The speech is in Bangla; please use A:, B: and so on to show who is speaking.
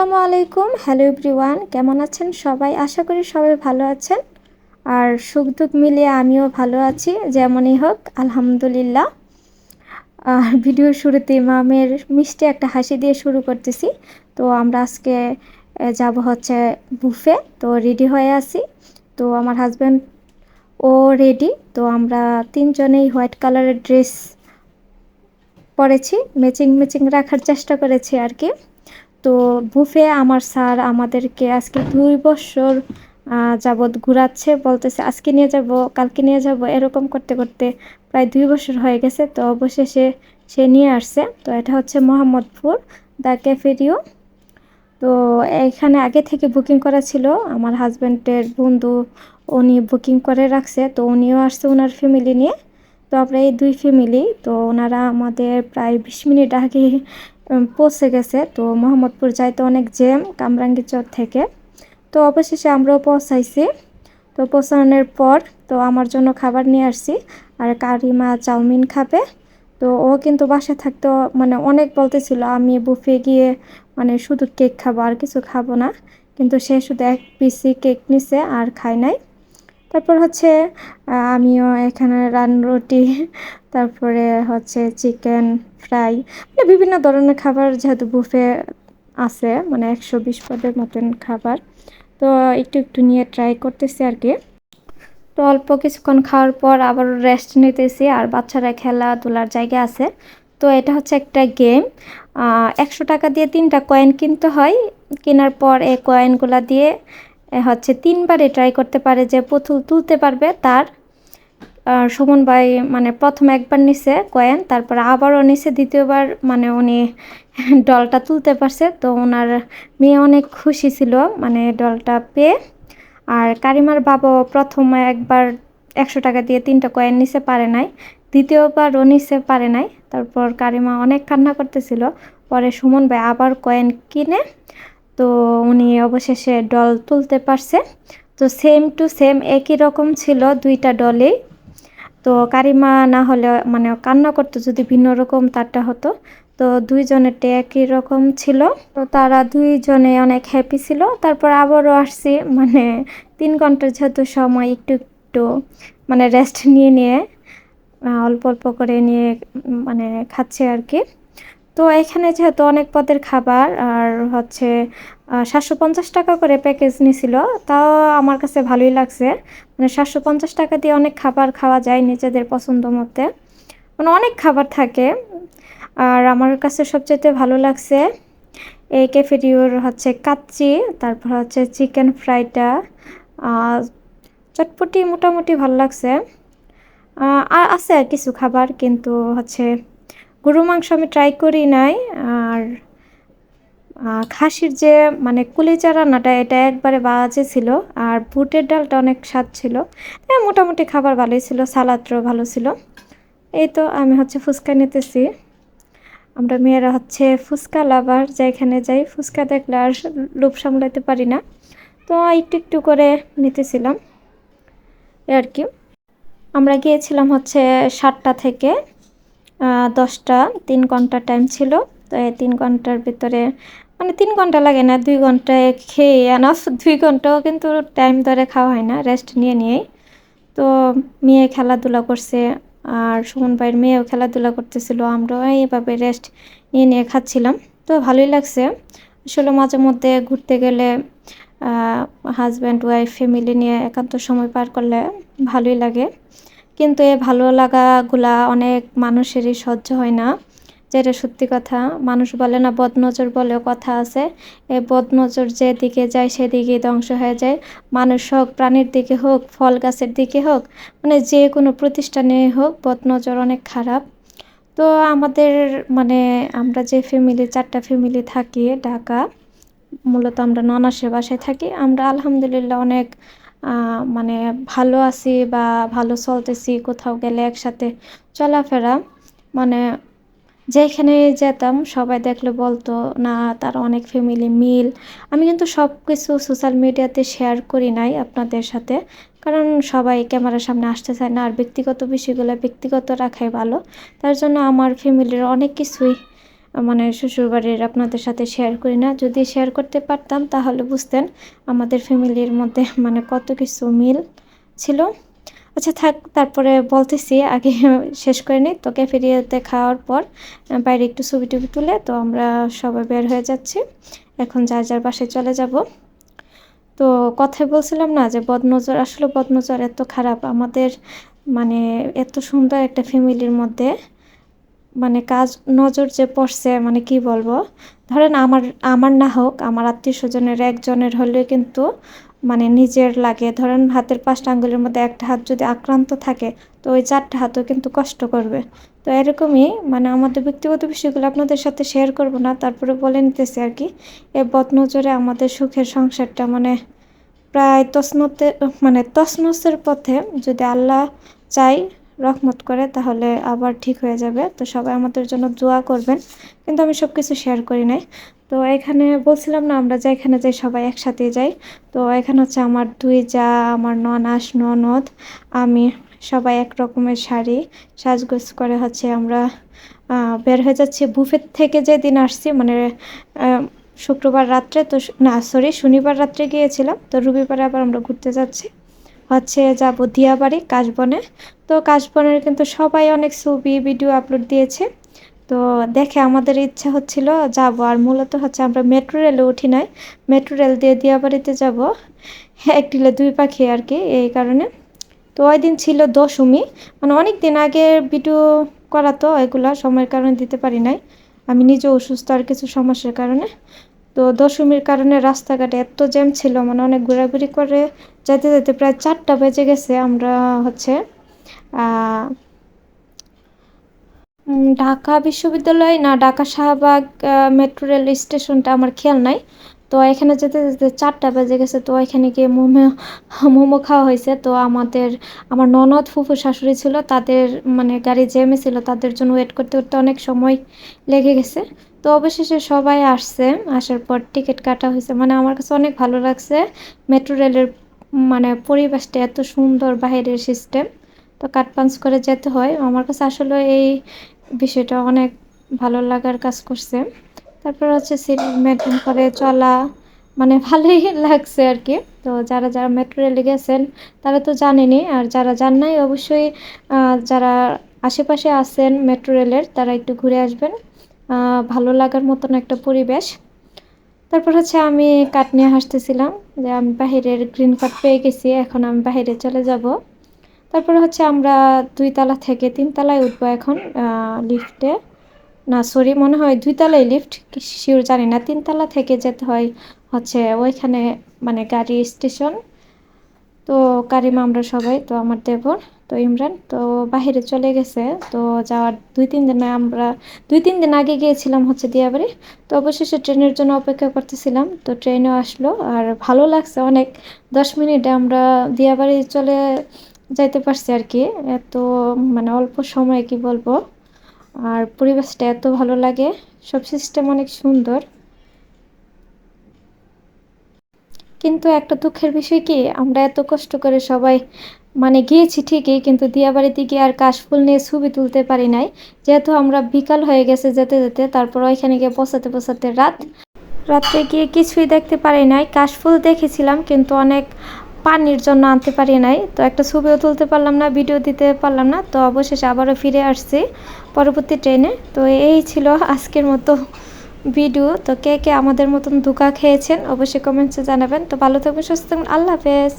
A: আসসালামু আলাইকুম। হ্যালো এভরিওয়ান কেমন আছেন সবাই? আশা করি সবাই ভালো আছেন। আর সুখ দুঃখ মিলিয়ে আমিও ভালো আছি, যেমনই হোক, আলহামদুলিল্লাহ। আর ভিডিওর শুরুতে মামের মিষ্টি একটা হাসি দিয়ে শুরু করতেছি। তো আমরা আজকে যাব হচ্ছে বুফে তো রেডি হয়ে আছি। তো আমার হাজব্যান্ড ও রেডি তো আমরা তিনজনেই হোয়াইট কালারের ড্রেস পরেছি। ম্যাচিং ম্যাচিং রাখার চেষ্টা করেছি আর কি। তো বুফে আমার স্যার আমাদেরকে আজকে দুই বছর যাবৎ ঘুরাচ্ছে, বলতেছে আজকে নিয়ে যাব, কালকে নিয়ে যাব, এরকম করতে করতে প্রায় দুই বছর হয়ে গেছে। তো অবশেষে সে নিয়ে আসছে। তো এটা হচ্ছে মোহাম্মদপুর দ্য ক্যাফেরিও তো এখানে আগে থেকে বুকিং করা ছিল। আমার হাজব্যান্ডের বন্ধু উনি বুকিং করে রাখছে। তো উনিও আসছে ওনার ফ্যামিলি নিয়ে। তো আমরা এই দুই ফ্যামিলি, তো ওনারা আমাদের প্রায় বিশ মিনিট আগে পৌঁছে গেছে। তো মোহাম্মদপুর যাইতে অনেক জ্যাম, কামরাঙ্গি চর থেকে। তো অবশেষে আমরাও পৌঁছাইছি। তো পৌঁছানোর পর তো আমার জন্য খাবার নিয়ে আসছি। আর কারিমা চাউমিন খাবে। তো ও কিন্তু বাসায় থাকতে মানে অনেক বলতেছিল, আমি বুফে গিয়ে মানে শুধু কেক খাব, আর কিছু খাব না। কিন্তু সে শুধু এক পিসি কেক নিছে আর খায় নাই। তারপর হচ্ছে আমিও এখানে রান রুটি, তারপরে হচ্ছে চিকেন ফ্রাই মানে বিভিন্ন ধরনের খাবার যেহেতু বুফে আছে মানে একশো বিশ পদের মতন খাবার। তো একটু একটু নিয়ে ট্রাই করতেছি আর কি। তো অল্প কিছুক্ষণ খাওয়ার পর আবার রেস্ট নিতেছি, আর বাচ্চারা খেলাধুলার জায়গা আছে। তো এটা হচ্ছে একটা গেম একশো টাকা দিয়ে তিনটা কয়েন কিনতে হয়। কেনার পর এই কয়েনগুলা দিয়ে হচ্ছে তিনবারে ট্রাই করতে পারে যে পুতুল তুলতে পারবে তার সুমন ভাই মানে প্রথম একবার নিছে কয়েন, তারপর আবারও নিছে দ্বিতীয়বার মানে উনি ডলটা তুলতে পারছে। তো ওনার মেয়ে অনেক খুশি ছিল মানে ডলটা পেয়ে। আর কারিমার বাবাও প্রথমে একবার একশো টাকা দিয়ে তিনটা কয়েন নিতে পারে নাই। দ্বিতীয়বার ও নিতে পারে নাই। তারপর কারিমা অনেক কান্না করতেছিল। পরে সুমন ভাই আবার কয়েন কিনে তো উনি অবশেষে ডল তুলতে পারছে। তো সেম টু সেম একই রকম ছিল দুইটা ডলেই তো কারিমা না হলে মানে কান্না করতো যদি ভিন্ন রকম তারটা হতো। তো দুইজনেরটা একই রকম ছিল। তো তারা দুইজনে অনেক হ্যাপি ছিল। তারপর আবারও আসছি মানে তিন ঘণ্টার যেহেতু সময় একটু একটু মানে রেস্ট নিয়ে নিয়ে অল্প অল্প করে নিয়ে মানে খাচ্ছে আর কি। তো এখানে যেহেতু অনেক পদের খাবার আর হচ্ছে সাতশো পঞ্চাশ টাকা করে প্যাকেজ নিছিল, তাও আমার কাছে ভালোই লাগছে। মানে সাতশো পঞ্চাশ টাকা দিয়ে অনেক খাবার খাওয়া যায় নিজেদের পছন্দ মতে। মানে অনেক খাবার থাকে। আর আমার কাছে সবচেয়ে ভালো লাগছে এই ক্যাফেরিওর হচ্ছে কাচ্চি, তারপর হচ্ছে চিকেন ফ্রাইটা। চটপটি মোটামুটি ভালো লাগছে। আর আছে আর কিছু খাবার, কিন্তু হচ্ছে গরু মাংস আমি ট্রাই করি নাই, আর খাসির যে মানে কুলিচা রান্নাটা এটা একবারে বাজে ছিল, আর বুটের ডালটা অনেক স্বাদ ছিল। হ্যাঁ মোটামুটি খাবার ভালোই ছিল, সালাদটাও ভালো ছিল। এই তো আমি হচ্ছে ফুচকা নিতেছি। আমরা মেয়েরা হচ্ছে ফুচকা লাভার, যেখানে যাই ফুচকা দেখলে আর লোভ সামলাতে পারি না। তো একটু একটু করে নিতেছিলাম আর কি। আমরা গিয়েছিলাম হচ্ছে সাতটা থেকে দশটা, তিন ঘণ্টা টাইম ছিল। তো এই তিন ঘণ্টার ভিতরে মানে তিন ঘণ্টা লাগে না, দুই ঘন্টায় খেয়ে আনাফ দুই ঘন্টাও কিন্তু টাইম ধরে খাওয়া হয় না রেস্ট নিয়ে নিয়েই। তো মেয়ে খেলাধুলা করছে, আর সুমন ভাইয়ের মেয়েও খেলাধুলা করতেছিল, আমরাও এইভাবে রেস্ট নিয়ে নিয়ে খাচ্ছিলাম। তো ভালোই লাগছে। আসলে মাঝে মধ্যে ঘুরতে গেলে হাজব্যান্ড ওয়াইফ ফ্যামিলি নিয়ে একান্ত সময় পার করলে ভালোই লাগে। কিন্তু এ ভালো লাগাগুলা অনেক মানুষেরই সহ্য হয় না। যেটা সত্যি কথা, মানুষ বলে না, বদনজর বলেও কথা আছে। এই বদনজর যেদিকে যায় সেদিকে ধ্বংস হয়ে যায়। মানুষ হোক, প্রাণীর দিকে হোক, ফল গাছের দিকে হোক মানে যে কোনো প্রতিষ্ঠানে হোক, বদনজর অনেক খারাপ। তো আমাদের মানে আমরা যে ফ্যামিলি চারটা ফ্যামিলি থাকি, ঢাকা, মূলত আমরা ননাসে বাসায় থাকি। আমরা আলহামদুলিল্লাহ অনেক মানে ভালো আছি বা ভালো চলতেছি কোথাও গেলে একসাথে চলাফেরা। মানে যেখানে যেতাম সবাই দেখলে বলতো, না, তার অনেক ফ্যামিলি মিল। আমি কিন্তু সব কিছু সোশ্যাল মিডিয়াতে শেয়ার করি নাই আপনাদের সাথে। কারণ সবাই ক্যামেরার সামনে আসতে চায় না। আর ব্যক্তিগত বিষয়গুলো ব্যক্তিগত রাখাই ভালো। তার জন্য আমার ফ্যামিলির অনেক কিছুই মানে শ্বশুরবাড়ির আপনাদের সাথে শেয়ার করি না। যদি শেয়ার করতে পারতাম, তাহলে বুঝতেন আমাদের ফ্যামিলির মধ্যে মানে কত কিছু মিল ছিল। আচ্ছা থাক, তারপরে বলতেছি, আগে শেষ করে নিই। তো ক্যাফেরিয়াতে খাওয়ার পর বাইরে একটু ছবি টবি তুলে তো আমরা সবাই বের হয়ে যাচ্ছি। এখন যার যার বাসায় চলে যাব। তো কথাই বলছিলাম না যে, বদনজর, আসলে বদনজর এত খারাপ। আমাদের মানে এত সুন্দর একটা ফ্যামিলির মধ্যে মানে কাজ নজর যে পড়ছে মানে কি বলব? ধরেন আমার আমার না হোক, আমার আত্মীয় স্বজনের একজনের হলেও কিন্তু মানে নিজের লাগে। ধরেন হাতের পাঁচটা আঙ্গুলের মধ্যে একটা হাত যদি আক্রান্ত থাকে, তো ওই চারটা হাতও কিন্তু কষ্ট করবে। তো এরকমই মানে আমাদের ব্যক্তিগত বিষয়গুলো আপনাদের সাথে শেয়ার করব না, তারপরে বলে নিতেছি আর কি। এ বদনজরে আমাদের সুখের সংসারটা মানে প্রায় তসনতে মানে তসনসের পথে যদি আল্লাহ চাই রহমত করে, তাহলে আবার ঠিক হয়ে যাবে। তো সবাই আমাদের জন্য দোয়া করবেন। কিন্তু আমি সব কিছু শেয়ার করি নাই। তো এখানে বলছিলাম না, আমরা যে এখানে যাই, সবাই একসাথে যাই। তো এখানে হচ্ছে আমার দুই যা, আমার ননাস ননদ আমি সবাই এক রকমের শাড়ি। সাজগোজ করে হচ্ছে আমরা বের হয়ে যাচ্ছি। বুফের থেকে যেদিন আসছি মানে শুক্রবার রাত্রে, তো না সরি শনিবার রাত্রে গিয়েছিলাম। তো রবিবারে আবার আমরা ঘুরতে যাচ্ছি। হচ্ছে যাব দিয়াবাড়ি কাশবনে। তো কাশবনের কিন্তু সবাই অনেক ছবি, ভিডিও আপলোড দিয়েছে। তো দেখে আমাদের ইচ্ছা হচ্ছিল যাব, আর মূলত হচ্ছে আমরা মেট্রো রেলে উঠি নাই। মেট্রো রেল দিয়ে দিয়াবাড়িতে যাব। এক ডিলে দুই পাখি আর কি, এই কারণে। তো ওই দিন ছিল দশমী। মানে অনেক দিন আগে ভিডিও করা তো এগুলা, সময়ের কারণে দিতে পারি নাই। আমি নিজে অসুস্থ আর কিছু সমস্যার কারণে। তো দশমীর কারণে রাস্তাঘাটে এত জ্যাম ছিল মানে অনেক ঘোরাঘুরি করে যেতে যেতে প্রায় চারটা বেজে গেছে আমরা হচ্ছে ঢাকা বিশ্ববিদ্যালয় না ঢাকা শাহবাগ মেট্রো রেল স্টেশনটা আমার খেয়াল নাই। তো এখানে যেতে যেতে চারটা বেজে গেছে, তো এখানে গিয়ে মোমো মোমো খাওয়া হয়েছে। তো আমাদের, আমার ননদ ফুফু শাশুড়ি ছিল, তাদের মানে গাড়ি জ্যামে ছিল, তাদের জন্য ওয়েট করতে করতে অনেক সময় লেগে গেছে। তো অবশেষে সবাই আসছে, আসার পর টিকিট কাটা হয়েছে। মানে আমার কাছে অনেক ভালো লাগছে মেট্রো রেলের মানে পরিবেশটা, এত সুন্দর বাহিরের সিস্টেম তো কাট পাঞ্চ করে যেতে হয়। আমার কাছে আসলে এই বিষয়টা অনেক ভালো লাগার কাজ করছে। তারপর হচ্ছে সিট মেনটেন করে, চলা মানে ভালোই লাগছে আর কি। তো যারা যারা মেট্রো রেলে গেছেন, তারা তো জানেনি আর যারা যান নাই, অবশ্যই যারা আশেপাশে আছেন মেট্রো রেলের তারা একটু ঘুরে আসবেন। ভালো লাগার মতন একটা পরিবেশ। তারপর হচ্ছে আমি কাঠ নিয়ে হাসতেছিলাম যে আমি বাহিরের গ্রিন কার্ড পেয়ে গেছি, এখন আমি বাহিরে চলে যাব। তারপরে হচ্ছে আমরা দুই তালা থেকে তিন তালায় উঠবো এখন লিফটে না, সরি, মনে হয় দুই তালাই লিফট শিওর জানি না। তিনতলা থেকে যেতে হয় হচ্ছে ওইখানে মানে গাড়ি স্টেশন তো কারিমা আমরা সবাই, তো আমার দেবর, তো ইমরান, তো বাহিরে চলে গেছে। তো যাওয়ার দুই তিন দিনে আমরা, দুই তিন দিন আগে গিয়েছিলাম হচ্ছে দিয়াবাড়ি। তো অবশেষে ট্রেনের জন্য অপেক্ষা করতেছিলাম। তো ট্রেনও আসলো আর ভালো লাগছে অনেক। দশ মিনিটে আমরা দিয়াবাড়ি চলে যাইতে পারছি আর কি। এত মানে অল্প সময় কি বলব? আর পরিবেশটা এত ভালো লাগে, সব সিস্টেম অনেক সুন্দর। কিন্তু একটা দুঃখের বিষয় কি, আমরা এত কষ্ট করে সবাই মানে গিয়েছি ঠিকই, কিন্তু দিয়াবাড়িতে গিয়ে আর কাশফুল নিয়ে ছবি তুলতে পারি নাই। যেহেতু আমরা বিকাল হয়ে গেছে যেতে যেতে, তারপর ওইখানে গিয়ে বসাতে বসাতে রাত, রাত্রে গিয়ে কিছুই দেখতে পারি নাই। কাশফুল দেখেছিলাম, কিন্তু অনেক পানির জন্য আনতে পারি নাই। তো একটা ছবিও তুলতে পারলাম না ভিডিও দিতে পারলাম না। তো অবশেষে আবারও ফিরে আসছি। পরবর্তী ট্রেনে তো এই ছিল আজকের মতো ভিডিও তো কে কে আমাদের মতন ধোকা খেয়েছেন, অবশ্যই কমেন্টসে জানাবেন। তো ভালো থাকবেন, সুস্থ থাকবেন। আল্লাহ হাফেজ।